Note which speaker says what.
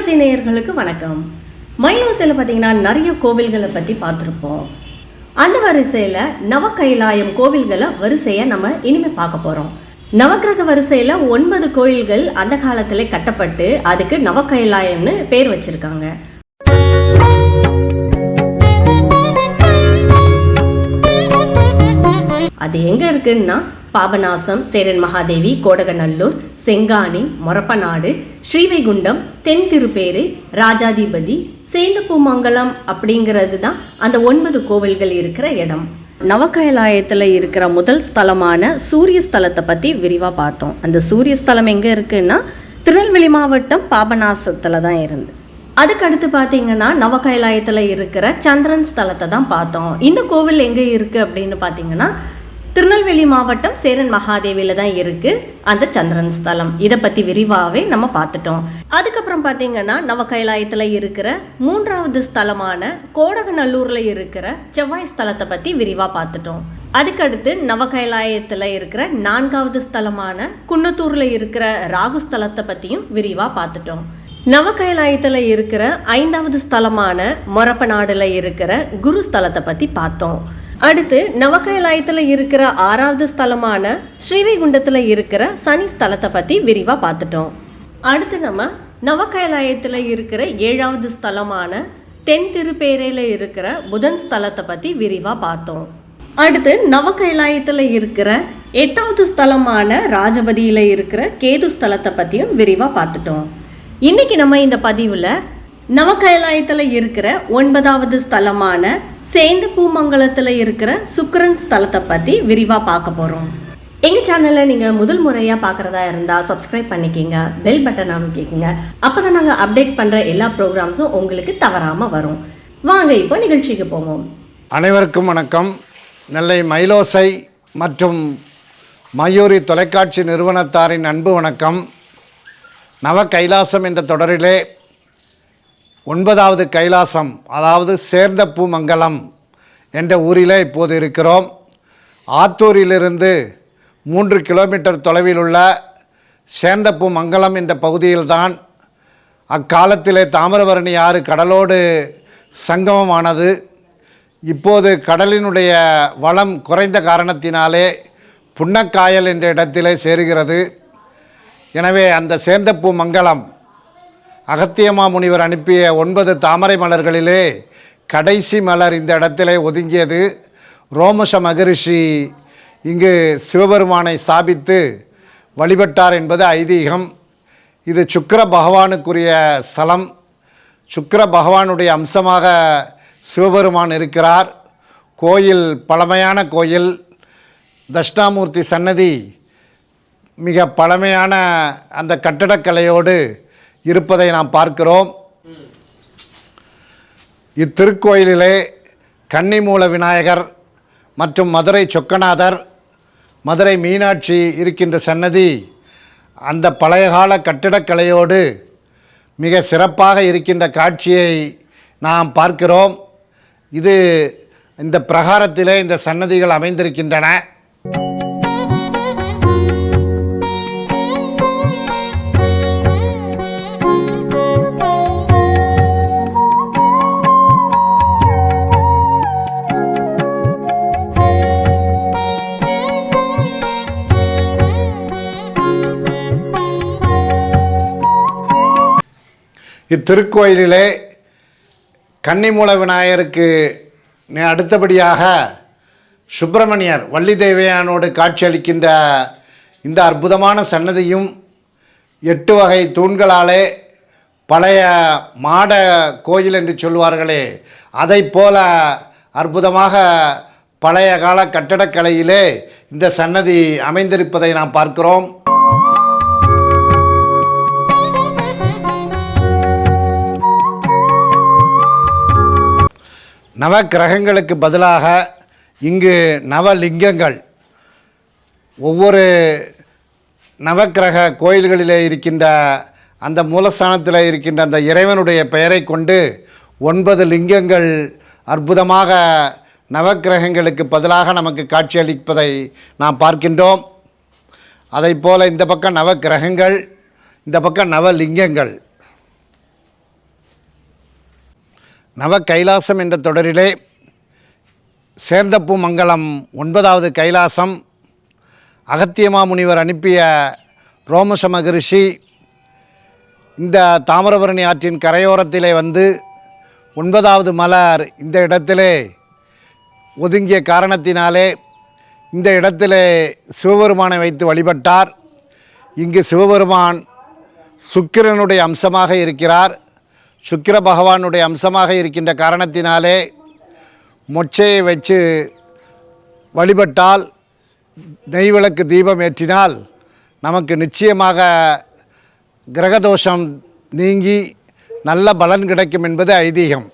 Speaker 1: மயிலோசை நேயர்களுக்கு வணக்கம். மயிலோசையில் பார்த்தீங்கன்னா நிறைய கோவில்களை பற்றி பார்த்துருப்போம். அந்த வரிசையில் நவகைலாயம் கோவில்களை வரிசையை நம்ம இனிமேல் பார்க்க போகிறோம் நவக்கிரக வரிசையில் ஒன்பது கோயில்கள் அந்த காலத்திலே கட்டப்பட்டு அதுக்கு நவகைலாயம்னு பேர் வச்சிருக்காங்க. அது எங்கே இருக்குன்னா பாபநாசம் சேரன் மகாதேவி கோடகநல்லூர் செங்கானி மொரப்பநாடு ஸ்ரீவைகுண்டம் தென் திருப்பேரு ராஜாதிபதி சேந்தப்பூமங்கலம் அப்படிங்கிறது தான் அந்த ஒன்பது கோவில்கள் இருக்கிற இடம். நவகயலாயத்தில் இருக்கிற முதல் ஸ்தலமான சூரிய ஸ்தலத்தை பற்றி விரிவாக பார்த்தோம். அந்த சூரிய ஸ்தலம் எங்கே இருக்குன்னா திருநெல்வேலி மாவட்டம் பாபநாசத்தில் தான் இருந்து. அதுக்கு அடுத்து பார்த்தீங்கன்னா நவகைலாயத்தில் இருக்கிற சந்திரன் ஸ்தலத்தை தான் பார்த்தோம். இந்த கோவில் எங்கே இருக்குது அப்படின்னு பார்த்தீங்கன்னா திருநெல்வேலி மாவட்டம் சேரன் மகாதேவியில் தான் இருக்குது அந்த சந்திரன் ஸ்தலம். இதை பற்றி விரிவாகவே நம்ம பார்த்துட்டோம். அதுக்கப்புறம் பார்த்தீங்கன்னா நவகைலாயத்தில் இருக்கிற மூன்றாவது ஸ்தலமான கோடகநல்லூரில் இருக்கிற செவ்வாய் ஸ்தலத்தை பற்றி விரிவாக பார்த்துட்டோம். அதுக்கடுத்து நவகைலாயத்தில் இருக்கிற நான்காவது ஸ்தலமான குன்னத்தூரில் இருக்கிற ராகு ஸ்தலத்தை பற்றியும் விரிவாக பார்த்துட்டோம். நவ கைலாயத்தில் இருக்கிற ஐந்தாவது ஸ்தலமான மொரப்பநாடுல இருக்கிற குரு ஸ்தலத்தை பற்றி பார்த்தோம். அடுத்து நவகைலாயத்தில் இருக்கிற ஆறாவது ஸ்தலமான ஸ்ரீவைகுண்டத்தில் இருக்கிற சனி ஸ்தலத்தை பற்றி விரிவாக பார்த்துட்டோம். அடுத்து நம்ம நவகைலாயத்தில் இருக்கிற ஏழாவது ஸ்தலமான தென் திருப்பேரையில் இருக்கிற புதன் ஸ்தலத்தை பற்றி விரிவாக பார்த்தோம். அடுத்து நவகைலாயத்தில் இருக்கிற எட்டாவது ஸ்தலமான ராஜபதியில் இருக்கிற கேது ஸ்தலத்தை பற்றியும் விரிவாக பார்த்துட்டோம். இன்னைக்கு நம்ம இந்த பதிவில் நவகைலாயத்தில் இருக்கிற ஒன்பதாவது ஸ்தலமான சேந்து பூமங்கலத்தில் இருக்கிற சுக்கரன் ஸ்தலத்தை பற்றி விரிவாக பார்க்க போகிறோம் எங்கள் சேனலை நீங்கள் முதல் முறையாக பார்க்குறதா இருந்தால் சப்ஸ்கிரைப் பண்ணிக்கிங்க பெல் பட்டன் அமைக்கிங்க அப்போ தான் நாங்கள் அப்டேட் பண்ணுற எல்லா ப்ரோக்ராம்ஸும் உங்களுக்கு தவறாமல் வரும். வாங்க இப்போ நிகழ்ச்சிக்கு போவோம்.
Speaker 2: அனைவருக்கும் வணக்கம். நெல்லை மயிலோசை மற்றும் மயூரி தொலைக்காட்சி நிறுவனத்தாரின் அன்பு வணக்கம். நவ கைலாசம் என்ற தொடரிலே ஒன்பதாவது கைலாசம் அதாவது சேர்ந்தப்பூ மங்கலம் என்ற ஊரில் இப்போது இருக்கிறோம். ஆத்தூரிலிருந்து மூன்று கிலோமீட்டர் தொலைவில் உள்ள சேர்ந்தப்பூ மங்கலம் என்ற பகுதியில்தான் அக்காலத்திலே தாமிரபரணி ஆறு கடலோடு சங்கமமானது. இப்போது கடலினுடைய வளம் குறைந்த காரணத்தினாலே புன்னக்காயல் என்ற இடத்திலே சேருகிறது. எனவே அந்த சேர்ந்தப்பூ மங்கலம் அகத்தியமா முனிவர் அனுப்பிய ஒன்பது தாமரை மலர்களிலே கடைசி மலர் இந்த இடத்திலே ஒதுங்கியது. ரோமச மகரிஷி இங்கு சிவபெருமானை ஸ்தாபித்து வழிபட்டார் என்பது ஐதீகம். இது சுக்கர பகவானுக்குரிய ஸ்தலம். சுக்கர பகவானுடைய அம்சமாக சிவபெருமான் இருக்கிறார். கோயில் பழமையான கோயில். தட்சிணாமூர்த்தி சன்னதி மிக பழமையான அந்த கட்டடக்கலையோடு இருப்பதை நாம் பார்க்கிறோம். இத்திருக்கோயிலிலே கன்னிமூல விநாயகர் மற்றும் மதுரை சொக்கநாதர் மதுரை மீனாட்சி இருக்கின்ற சன்னதி அந்த பழைய கால கட்டிடக்கலையோடு மிக சிறப்பாக இருக்கின்ற காட்சியை நாம் பார்க்கிறோம். இது இந்த பிரகாரத்திலே இந்த சன்னதிகள் அமைந்திருக்கின்றன. இத்திருக்கோயிலிலே கன்னிமூல விநாயகருக்கு அடுத்தபடியாக சுப்பிரமணியர் வள்ளி தேவையானோடு காட்சியளிக்கின்ற இந்த அற்புதமான சன்னதியும் எட்டு வகை தூண்களாலே பழைய மாட கோயில் என்று சொல்வார்களே அதைப் போல அற்புதமாக பழைய கால கட்டடக்கலையிலே இந்த சன்னதி அமைந்திருப்பதை நாம் பார்க்கிறோம். நவ கிரகங்களுக்கு பதிலாக இங்கு நவலிங்கங்கள். ஒவ்வொரு நவக்கிரக கோயில்களிலே இருக்கின்ற அந்த மூலஸ்தானத்தில் இருக்கின்ற அந்த இறைவனுடைய பெயரை கொண்டு ஒன்பது லிங்கங்கள் அற்புதமாக நவக்கிரகங்களுக்கு பதிலாக நமக்கு காட்சியளிப்பதை நாம் பார்க்கின்றோம். அதைப் போல் இந்த பக்கம் நவக்கிரகங்கள் இந்த பக்கம் நவலிங்கங்கள். நவ கைலாசம் என்ற தொடரிலே சேர்ந்தப்பூ மங்கலம் ஒன்பதாவது கைலாசம் அகத்தியமா முனிவர் அனுப்பிய ரோமச மகரிஷி இந்த தாமிரபரணி ஆற்றின் கரையோரத்திலே வந்து ஒன்பதாவது மலர் இந்த இடத்திலே ஒதுங்கிய காரணத்தினாலே இந்த இடத்திலே சிவபெருமானை வைத்து வழிபட்டார். இங்கு சிவபெருமான் சுக்கிரனுடைய அம்சமாக இருக்கிறார். சுக்கிர பகவானுடைய அம்சமாக இருக்கின்ற காரணத்தினாலே மொச்சையை வச்சு வழிபட்டால் நெய்விளக்கு தீபம் ஏற்றினால் நமக்கு நிச்சயமாக கிரகதோஷம் நீங்கி நல்ல பலன் கிடைக்கும் என்பது ஐதீகம்.